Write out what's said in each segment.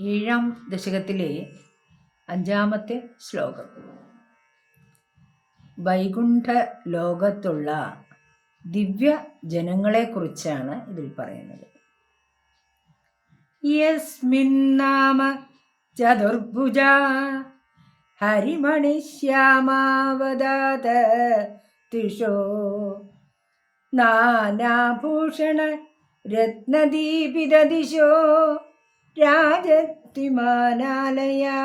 ഏഴാം ദശകത്തിലെ അഞ്ചാമത്തെ ശ്ലോകം. വൈകുണ്ഠ ലോകത്തുള്ള ദിവ്യ ജനങ്ങളെക്കുറിച്ചാണ് ഇതിൽ പറയുന്നത്. യസ്മിന്നാമ ചതുർഭുജ ഹരിമണിശ്യാമാവതാത തിഷോ നാനാഭൂഷണ രത്നദീപിതദിശോ രാജത്തിമാനാലയാ.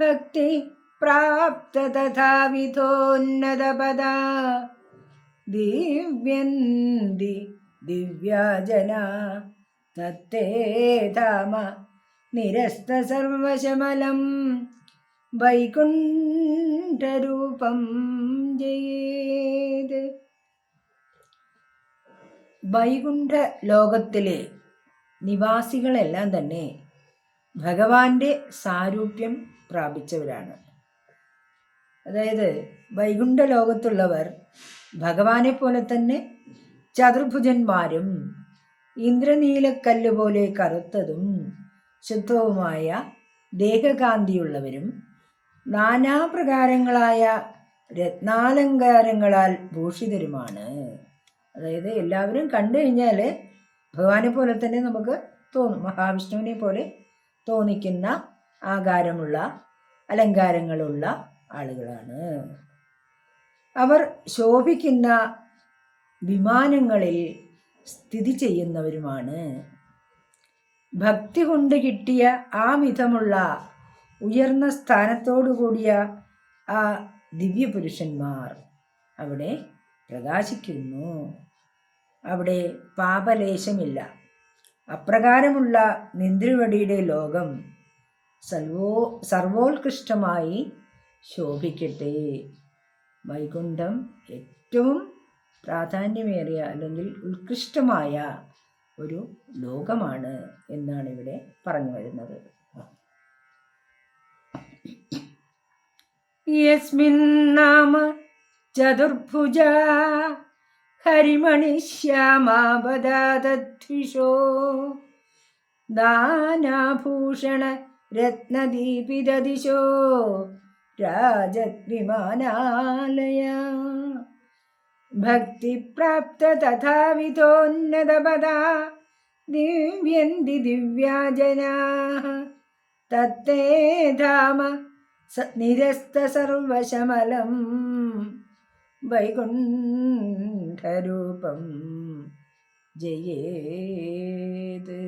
ഭക്തി പ്രാപ്ത തഥാവിധോന്നതപദ ദിവ്യന്തി ദിവ്യാജന. തത്തേ ധാമ നിരസ്ത സർവശമലം. വൈകുണ്ഠരൂപം ജയേത്. വൈകുണ്ഠ ലോകത്തിലെ നിവാസികളെല്ലാം തന്നെ ഭഗവാന്റെ സാരൂപ്യം പ്രാപിച്ചവരാണ്. അതായത് വൈകുണ്ഠ ലോകത്തുള്ളവർ ഭഗവാനെ പോലെ തന്നെ ചതുർഭുജന്മാരും ഇന്ദ്രനീലക്കല്ല് പോലെ കറുത്തതും ശുദ്ധവുമായ ദേഹകാന്തിയുള്ളവരും നാനാപ്രകാരങ്ങളായ രത്നാലങ്കാരങ്ങളാൽ ഭൂഷിതരുമാണ്. അതായത് എല്ലാവരും കണ്ടു കഴിഞ്ഞാൽ ഭഗവാനെ പോലെ തന്നെ നമുക്ക് തോന്നും. മഹാവിഷ്ണുവിനെ പോലെ തോന്നിക്കുന്ന ആകാരമുള്ള അലങ്കാരങ്ങളുള്ള ആളുകളാണ്. അവർ ശോഭിക്കുന്ന വിമാനങ്ങളിൽ സ്ഥിതി ചെയ്യുന്നവരുമാണ്. ഭക്തി കൊണ്ട് കിട്ടിയ ആ വിധമുള്ള ഉയർന്ന സ്ഥാനത്തോടു കൂടിയ ആ ദിവ്യപുരുഷന്മാർ അവിടെ പ്രകാശിക്കുന്നു. അവിടെ പാപലേശമില്ല. അപ്രകാരമുള്ള നിന്ദ്രുവടിയുടെ ലോകം സർവോ സർവോത്കൃഷ്ടമായി ശോഭിക്കട്ടെ. വൈകുണ്ഠം ഏറ്റവും പ്രാധാന്യമേറിയ അല്ലെങ്കിൽ ഉത്കൃഷ്ടമായ ഒരു ലോകമാണ് എന്നാണ് ഇവിടെ പറഞ്ഞു വരുന്നത്. യസ്മിൻ നാമ ചതുർഭുജ ഹരിമണിശ്യാമാവതാതദ്വിഷോ നാനാഭൂഷണ രത്നദീപിതദിശോ രാജദ്വിമാനാലയ. ഭക്തിപ്രാപ്ത തഥാവിധോന്നതപദാ. ദിവ്യന്തി ദിവ്യാജനാ. തത്തേ ധാമ നിരസ്ത സർവശമലം. വൈകുണ്ഠരൂപം ജയേത്.